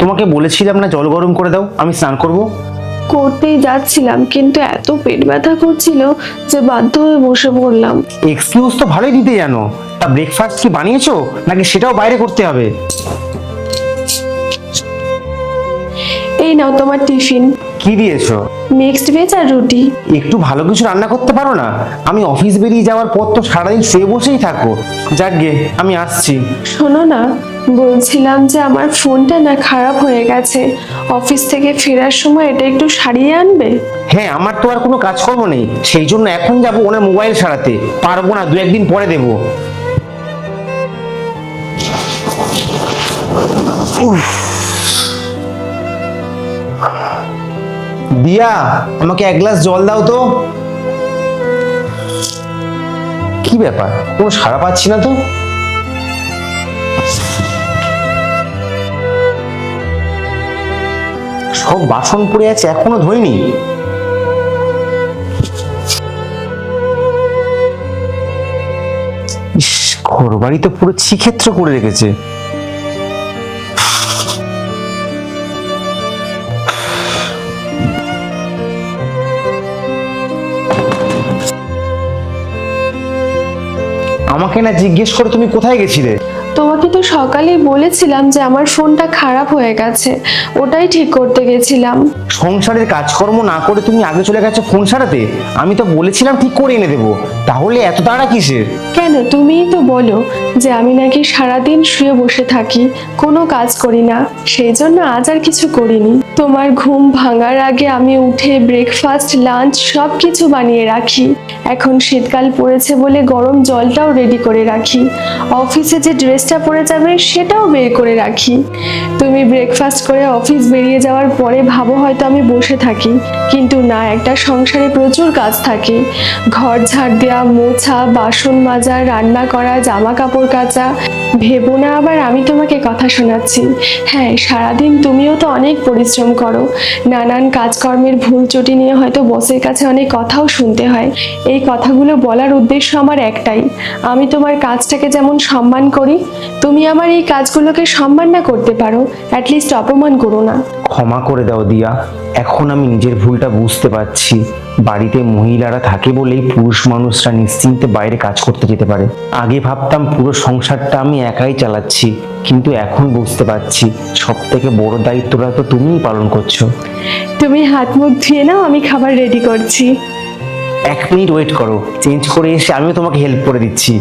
তোমাকে বলেছিলাম না জল গরম করে দাও আমি স্নান করব? করতেই যাচ্ছিলাম কিন্তু এত পেট ব্যথা করছিল যে বাধ্য হয়ে বসে পড়লাম। এক্সকিউজ তো ভালোই দিতে জানো। তা ব্রেকফাস্ট কি বানিয়েছো? নাকি সেটাও বাইরে করতে হবে? এই নাও তোমার টিফিন কি দিয়েছ? মিক্সড ভেজ আর রুটি। একটু ভালো কিছু রান্না করতে পারো না? আমি অফিস বেরিয়ে যাওয়ার পর তো সারাদিন শুয়ে বসেই থাকো যাকগে আমি আসছি। শোনো না বলছিলাম যে আমার ফোনটা না খারাপ হয়ে গেছে। অফিস থেকে ফেরার সময় এটা একটু সারিয়ে আনবে? হ্যাঁ আমার তো আর কোনো কাজকর্ম নেই। সেই জন্য এখন যাব ওনার মোবাইল সারাতে। পারব না দু একদিন পরে দেবো। উফ। দিয়া, আমাকে এক গ্লাস জল দাও তো। কি ব্যাপার? কোনো সাড়া পাচ্ছি না তো? সব বাসন পড়ে আছে, এখনও ধরিনি। ঘর বাড়ি তো পুরো ছিক্ষেত্র করে রেখেছে। আমাকে না জিজ্ঞেস করে তুমি কোথায় গেছিলে? তোমাকে তো সকালেই বলেছিলাম যে আমার ফোনটা খারাপ হয়ে গেছে। ওটাই ঠিক করতে গেছিলাম। সংসারের কাজকর্ম না করে তুমি আগে চলে গেছো ফোন সারাতে আমি তো বলেছিলাম ঠিক করে এনে দেবো। তাহলে এত তাড়া কিসের? কেন তুমিই তো বলো যে আমি নাকি সারাদিন শুয়ে বসে থাকি, কোনো কাজ করি না, সেই জন্য আজ আর কিছু করিনি। তোমার ঘুম ভাঙার আগে আমি উঠে ব্রেকফাস্ট লাঞ্চ সব কিছু বানিয়ে রাখি। এখন শীতকাল পড়েছে বলে গরম জলটাও রেডি করে রাখি। অফিসে যে ড্রেসটা পরে যাবে, সেটাও বের করে রাখি। তুমি ব্রেকফাস্ট করে অফিস বেরিয়ে যাওয়ার পরে ভাবো হয়তো আমি বসে থাকি। কিন্তু না, একটা সংসারে প্রচুর কাজ থাকে। ঘর ঝাড় দেওয়া, মোছা, বাসন মাজা, রান্না করা, জামা কাপড় কাচা ভেবো না আবার আমি তোমাকে কথা শোনাচ্ছি। হ্যাঁ সারাদিন তুমিও তো অনেক পরিশ্রম করো। নানান কাজকর্মের ভুল চটি নিয়ে হয়তো বসের কাছে অনেক কথাও শুনতে হয়। এই কথাগুলো বলার উদ্দেশ্য আমার একটাই। আমি তোমার কাজটাকে যেমন সম্মান করি, তুমি আমার এই কাজগুলোকে সম্মান না করতে পারো। অ্যাটলিস্ট অপমান করো না। ক্ষমা করে দাও দিয়া। এখন আমি নিজের ভুলটা বুঝতে পারছি। বাড়িতে মহিলারা থাকে বলেই পুরুষ মানুষরা নিশ্চিন্তে বাইরে কাজ করতে যেতে পারে। আগে ভাবতাম পুরো সংসারটা আমি একাই চালাচ্ছি কিন্তু এখন বুঝতে পারছি সব থেকে বড় দায়িত্বটা তো তুমিই পালন করছ। তুমি হাত মুখ ধুয়ে নাও আমি খাবার রেডি করছি। এক মিনিট ওয়েট করো চেঞ্জ করে এসে আমিও তোমাকে হেল্প করে দিচ্ছি।